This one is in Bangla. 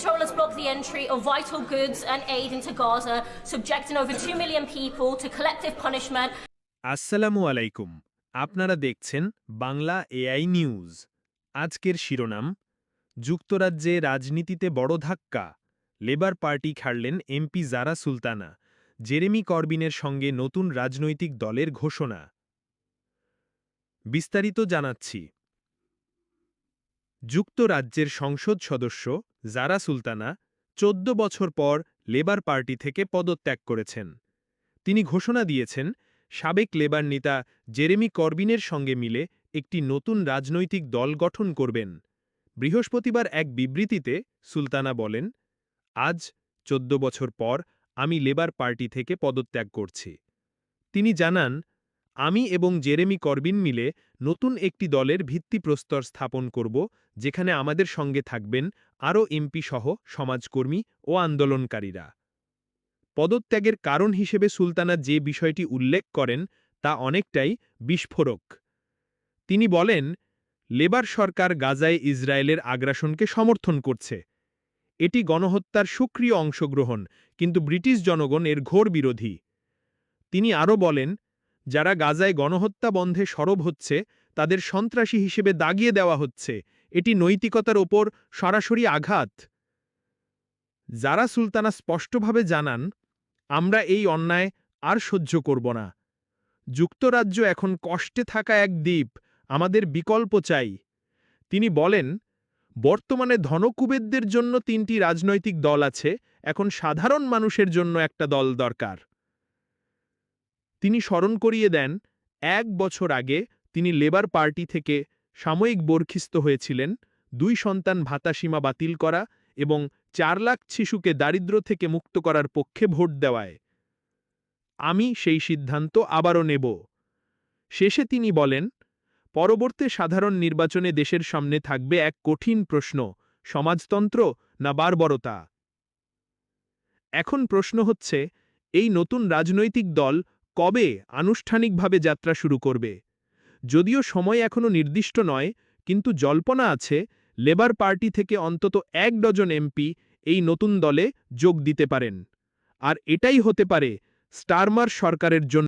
Israel has blocked the entry of vital goods and aid into Gaza, subjecting over 2 million people to collective punishment. আসসালামু আলাইকুম আপনারা দেখছেন বাংলা এআই নিউজ আজকের শিরোনাম যুক্তরাজ্যে রাজনীতিতে বড় ধাক্কা লেবার পার্টি ছাড়লেন এমপি জারা সুলতানা জেরেমি করবিনের সঙ্গে নতুন রাজনৈতিক দলের ঘোষণা বিস্তারিত জানাচ্ছি যুক্তরাজ্যের সংসদ সদস্য জারা সুলতানা চোদ্দ বছর পর লেবার পার্টি থেকে পদত্যাগ করেছেন। তিনি ঘোষণা দিয়েছেন, সাবেক লেবার নেতা জেরেমি করবিনের সঙ্গে মিলে একটি নতুন রাজনৈতিক দল গঠন করবেন। বৃহস্পতিবার এক বিবৃতিতে সুলতানা বলেন, আজ, চোদ্দ বছর পর, আমি লেবার পার্টি থেকে পদত্যাগ করছি। তিনি জানান আমি এবং জেরেমি করবিন মিলে নতুন একটি দলের ভিত্তিপ্রস্তর স্থাপন করব, যেখানে আমাদের সঙ্গে থাকবেন আরও এমপি সহ সমাজকর্মী ও আন্দোলনকারীরা। পদত্যাগের কারণ হিসেবে সুলতানা যে বিষয়টি উল্লেখ করেন, তা অনেকটাই বিস্ফোরক। তিনি বলেন, লেবার সরকার গাজায় ইসরায়েলের আগ্রাসনকে সমর্থন করছে। এটি গণহত্যার সুক্রিয় অংশগ্রহণ, কিন্তু ব্রিটিশ জনগণ এর ঘোর বিরোধী। তিনি আরও বলেন যারা গাজায় গণহত্যা বন্ধে সরব হচ্ছে, তাদের সন্ত্রাসী হিসেবে দাগিয়ে দেওয়া হচ্ছে। এটি নৈতিকতার ওপর সরাসরি আঘাত। যারা সুলতানা স্পষ্টভাবে জানান, আমরা এই অন্যায় আর সহ্য করব না। যুক্তরাজ্য এখন কষ্টে থাকা এক দ্বীপ, আমাদের বিকল্প চাই। তিনি বলেন, বর্তমানে ধনকুবেদদের জন্য তিনটি রাজনৈতিক দল আছে, এখন সাধারণ মানুষের জন্য একটা দল দরকার। তিনি স্মরণ করিয়ে দেন, এক বছর আগে তিনি লেবার পার্টি থেকে সাময়িক বর্খিস্ত হয়েছিলেন, দুই সন্তান ভাতা সীমা বাতিল করা এবং চার লাখ শিশুকে দারিদ্র থেকে মুক্ত করার পক্ষে ভোট দেওয়ায়। আমি সেই সিদ্ধান্ত আবারও নেব। শেষে তিনি বলেন, পরবর্তী সাধারণ নির্বাচনে দেশের সামনে থাকবে এক কঠিন প্রশ্ন, সমাজতন্ত্র না বারবরতা? এখন প্রশ্ন হচ্ছে, এই নতুন রাজনৈতিক দল কবে আনুষ্ঠানিকভাবে যাত্রা শুরু করবে? যদিও সময় এখনও নির্দিষ্ট নয়, কিন্তু জল্পনা আছে লেবার পার্টি থেকে অন্তত এক ডজন এমপি এই নতুন দলে যোগ দিতে পারেন। আর এটাই হতে পারে স্টারমার সরকারের জন্য